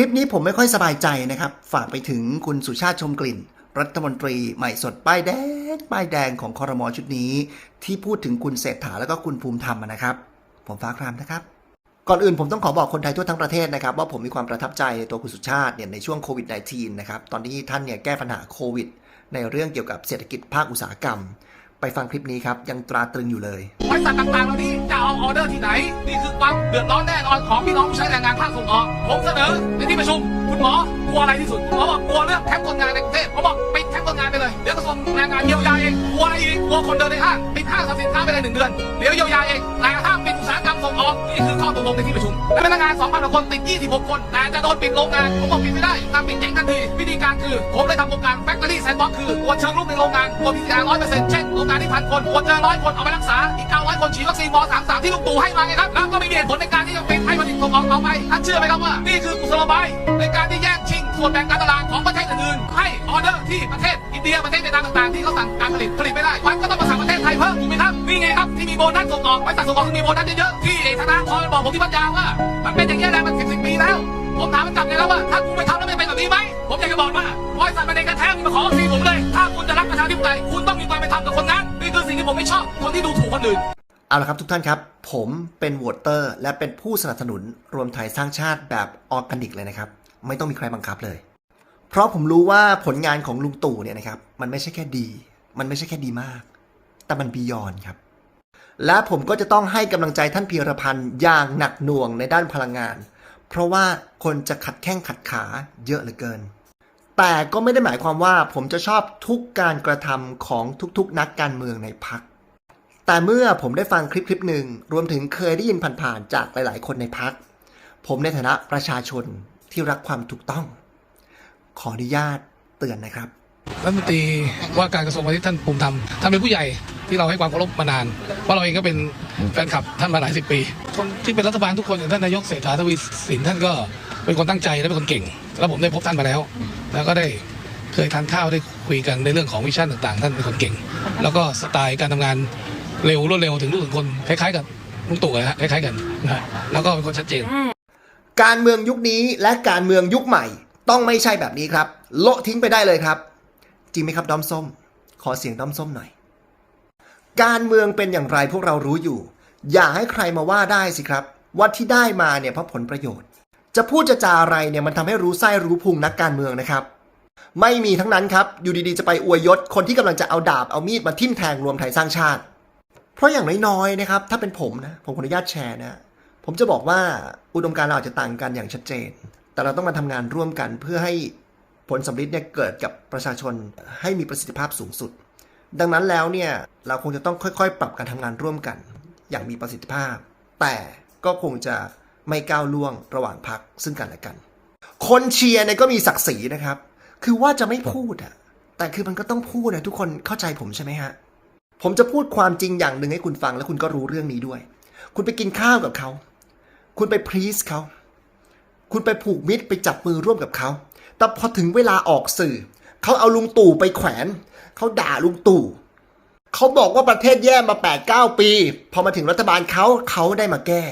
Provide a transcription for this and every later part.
ลิปนี้ผมไม่ค่อยสบายใจนะครับ ฝากไปถึงคุณสุชาติชมกลิ่น รัฐมนตรีใหม่สดป้ายแดงป้ายแดงของคอรมอชุดนี้ ที่พูดถึงคุณเศรษฐาแล้วก็คุณภูมิธรรมนะครับ ผมฟ้าครามนะครับก่อนอื่นผมต้องขอบอกคนไทยทั่วทั้งประเทศนะครับ ว่าผมมีความประทับใจในตัวคุณสุชาติเนี่ยในช่วงโควิด -19 นะครับตอนที่ท่านเนี่ยแก้ปัญหาโควิด ในเรื่องเกี่ยวกับเศรษฐกิจภาคอุตสาหกรรม ไปฟังคลิปนี้ครับ ยังตราตรึงอยู่เลยบริษัทต่างๆเหล่านี้จะเอาออเดอร์ที่ไหน นี่คือความเดือดร้อนแน่นอนของพี่น้องผู้ใช้แรงงานภาคส่งออก ผมเสนอในที่ประชุม คุณหมอกลัวอะไรที่สุดหมอบอกกลัวเรื่องแคมป์คนงานในกรุงเทพผมบอกปิดแคมป์คนงานไปเลย เดี๋ยวกระทรวงแรงงานเยียวยาเอง กลัวอะไรอีก กลัวคนเดินในห้าง ปิดห้างสรรพสินค้าไปเลยหนึ่งเดือน เดี๋ยวเยียวยาเอง ส่งออกนี่คือข้อตกลงในที่ประชุมและพนักงาน2,000กว่าคนติด 26 คน แต่จะโดนปิดโรงงานผมบอกปิดไม่ได้ทำปิดเจ๊งทันที วิธีการคือ ผมได้ทำโครงการ Factory Sandbox คือตรวจเชิงลุกในโรงงานตรวจพิจารณา100%เช่นโรงงานที่พันคนตรวจเจอร้อยคนเอาไปรักษาอีก900คนฉีดวัคซีนม33ที่ลุงตู่ให้มาไงครับแล้วก็ไม่มีเหตุผลในการที่จะปิดให้ผลิตส่งออกต่อไปท่านเชื่อไหมครับว่านี่คือกุศโลบายในการที่แย่งชิง ส่วนแบ่งการตลาดของประเทศอื่นๆให้ออเดอร์ที่ประเทศอินเดียประเทศเวียดนามต่างๆที่เขาสั่งการผลิตผลิตไม่ได้มันก็ต้องมาสั่งประเทศไทยเพิ่มถูกไหมครับนี่ไงครับที่มีโบนัสส่งออกบริษัทส่งออกที่มีโบนัสเยอะๆที่เอกธนาคารบอกผมที่พัทยาว่า มันเป็นอย่างนี้แหละมันสิบสิบปีแล้ว ผมถามมันกลับไงแล้วว่าถ้ากูไม่ทำแล้วไม่เป็นแบบนี้ไหมผมอยากจะบอกว่าบริษัทมันเองกระแทกมาขอซีผมเลย ถ้าคุณจะรักประชาธิปไตยคุณต้องมีความเป็นธรรมกับคนนั้นนี่คือสิ่งที่ผมไม่ชอบคนที่ดูถูกคนอื่นเอาละครับทุกท่านครับ ผมเป็นโหวตเตอร์ และเป็นผู้สนับสนุนรวมไทยสร้างชาติแบบออร์แกนิกเลยนะครับ ไม่ต้องมีใครบังคับเลย เพราะผมรู้ว่าผลงานของลุงตู่เนี่ยนะครับ มันไม่ใช่แค่ดี มันไม่ใช่แค่ดีมาก แต่มันบียอนครับ และผมก็จะต้องให้กำลังใจท่านพีรพันธ์อย่างหนักหน่วงในด้านพลังงาน เพราะว่าคนจะขัดแข้งขัดขาเยอะเหลือเกิน แต่ก็ไม่ได้หมายความว่าผมจะชอบทุกการกระทำของทุกๆ นักการเมืองในพักแต่เมื่อผมได้ฟังคลิปคลิปหนึ่งรวมถึงเคยได้ยินผ่านๆจากหลาย ๆ คนในพัก ผมในฐานะประชาชน ที่รักความถูกต้อง ขออนุญาตเตือนนะครับรัฐมนตรีว่าการกระทรวงพาณิชย์ท่านภูมิธรรมท่านเป็นผู้ใหญ่ที่เราให้ความเคารพมานานเพราะเราเองก็เป็นแฟนคลับท่านมาหลายสิบปีคนที่เป็นรัฐบาลทุกคนอย่างท่านนายกเศรษฐาทวีสินท่านก็เป็นคนตั้งใจและเป็นคนเก่ง แล้วผมได้พบท่านมาแล้ว แล้วก็ได้เคยทานข้าวได้คุยกันในเรื่องของวิชั่นต่างๆ ท่านเป็นคนเก่ง แล้วก็สไตล์การทำงานเร็วรวดเร็วถึงลูกถึงคนคล้ายๆกับลุงตู่นะฮะคล้ายๆกันนะแล้วก็เป็นคนชัดเจน การเมืองยุคนี้และการเมืองยุคใหม่ ต้องไม่ใช่แบบนี้ครับ โละทิ้งไปได้เลยครับ จริงไหมครับด้อมส้ม ขอเสียงด้อมส้มหน่อย การเมืองเป็นอย่างไรพวกเรารู้อยู่ อย่าให้ใครมาว่าได้สิครับ ว่าที่ได้มาเนี่ยเพราะผลประโยชน์ จะพูดจะจาอะไรเนี่ยมันทำให้รู้ไส้รู้พุงนักการเมืองนะครับ ไม่มีทั้งนั้นครับอยู่ดีๆจะไปอวยยศคนที่กำลังจะเอาดาบเอามีดมาทิ่มแทงรวมไทยสร้างชาติ เพราะอย่างน้อยๆนะครับ ถ้าเป็นผมนะผมขออนุญาตแชร์นะ ผมจะบอกว่าอุดมการเราอาจจะต่างกันอย่างชัดเจน แต่เราต้องมาทำงานร่วมกันเพื่อให้ผลสำลิดเนี่ยเกิดกับประชาชนให้มีประสิทธิภาพสูงสุด ดังนั้นแล้วเนี่ยเราคงจะต้องค่อยๆ ปรับการทำงานร่วมกัน อย่างมีประสิทธิภาพ แต่ก็คงจะไม่ก้าวล่วงระหว่างพักซึ่งกันและกัน คนเชียร์เนี่ยก็มีศักดิ์ศรีนะครับ คือว่าจะไม่พูดอะแต่คือมันก็ต้องพูดนะทุกคนเข้าใจผมใช่ไหมฮะผมจะพูดความจริงอย่างหนึ่งให้คุณฟังแล้วคุณก็รู้เรื่องนี้ด้วย คุณไปกินข้าวกับเขา คุณไปพรีสเขา คุณไปผูกมิตรไปจับมือร่วมกับเขา แต่พอถึงเวลาออกสื่อ เขาเอาลุงตู่ไปแขวน เขาด่าลุงตู่ เขาบอกว่าประเทศแย่มา 8 9 ปี พอมาถึงรัฐบาลเขาเขาได้มาแก้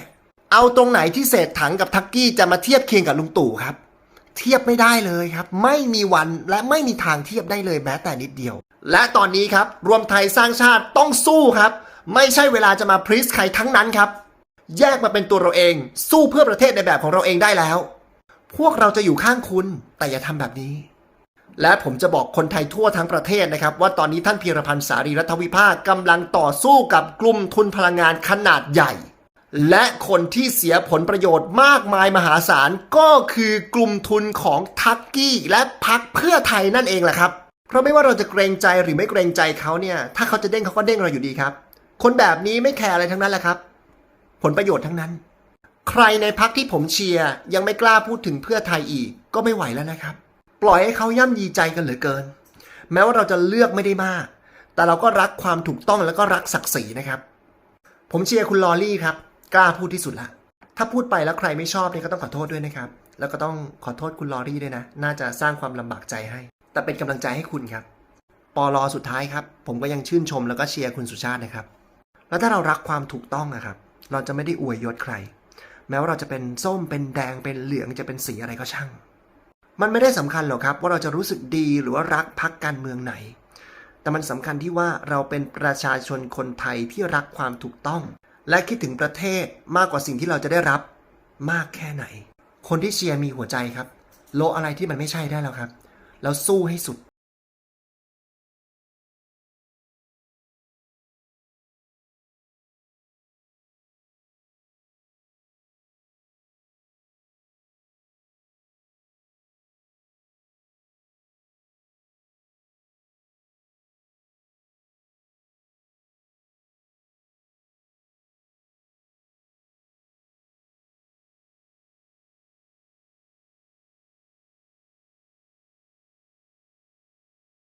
เอาตรงไหนที่เศษถังกับทักกี้จะมาเทียบเคียงกับลุงตู่ครับ เทียบไม่ได้เลยครับ ไม่มีวันและไม่มีทางเทียบได้เลยแม้แต่นิดเดียว และตอนนี้ครับ รวมไทยสร้างชาติต้องสู้ครับ ไม่ใช่เวลาจะมาพรีสใครทั้งนั้นครับ แยกมาเป็นตัวเราเอง สู้เพื่อประเทศในแบบของเราเองได้แล้ว พวกเราจะอยู่ข้างคุณแต่อย่าทำแบบนี้ และผมจะบอกคนไทยทั่วทั้งประเทศนะครับ ว่าตอนนี้ท่านพีรพันธ์สารีรัฐวิภาคกำลังต่อสู้กับกลุ่มทุนพลังงานขนาดใหญ่ และคนที่เสียผลประโยชน์มากมายมหาศาลก็คือกลุ่มทุนของทักกี้และพักเพื่อไทยนั่นเองแหละครับ เพราะไม่ว่าเราจะเกรงใจหรือไม่เกรงใจเขาเนี่ย ถ้าเขาจะเด้งเขาก็เด้งเราอยู่ดีครับ คนแบบนี้ไม่แคร์อะไรทั้งนั้นแหละครับ ผลประโยชน์ทั้งนั้น ใครในพักที่ผมเชียร์ยังไม่กล้าพูดถึงเพื่อไทยอีกก็ไม่ไหวแล้วนะครับ ปล่อยให้เขาย่ำยีใจกันเหลือเกิน แม้ว่าเราจะเลือกไม่ได้มาก แต่เราก็รักความถูกต้องแล้วก็รักศักดิ์ศรีนะครับ ผมเชียร์คุณลอรี่ครับ กล้าพูดที่สุดละถ้าพูดไปแล้วใครไม่ชอบนี่ก็ต้องขอโทษด้วยนะครับ แล้วก็ต้องขอโทษคุณลอรี่ด้วยนะ น่าจะสร้างความลำบากใจให้ แต่เป็นกำลังใจให้คุณครับปอลอสุดท้ายครับ ผมก็ยังชื่นชมแล้วก็เชียร์คุณสุชาตินะครับ แล้วถ้าเรารักความถูกต้องนะครับ เราจะไม่ได้อวยยศใคร แม้ว่าเราจะเป็นส้มเป็นแดงเป็นเหลืองจะเป็นสีอะไรก็ช่าง มันไม่ได้สำคัญหรอกครับ ว่าเราจะรู้สึกดีหรือว่ารักพักการเมืองไหน แต่มันสำคัญที่ว่าเราเป็นประชาชนคนไทยที่รักความถูกต้อง และคิดถึงประเทศมากกว่าสิ่งที่เราจะได้รับมากแค่ไหน คนที่เชียร์มีหัวใจครับ โลอะไรที่มันไม่ใช่ได้แล้วครับ แล้วสู้ให้สุด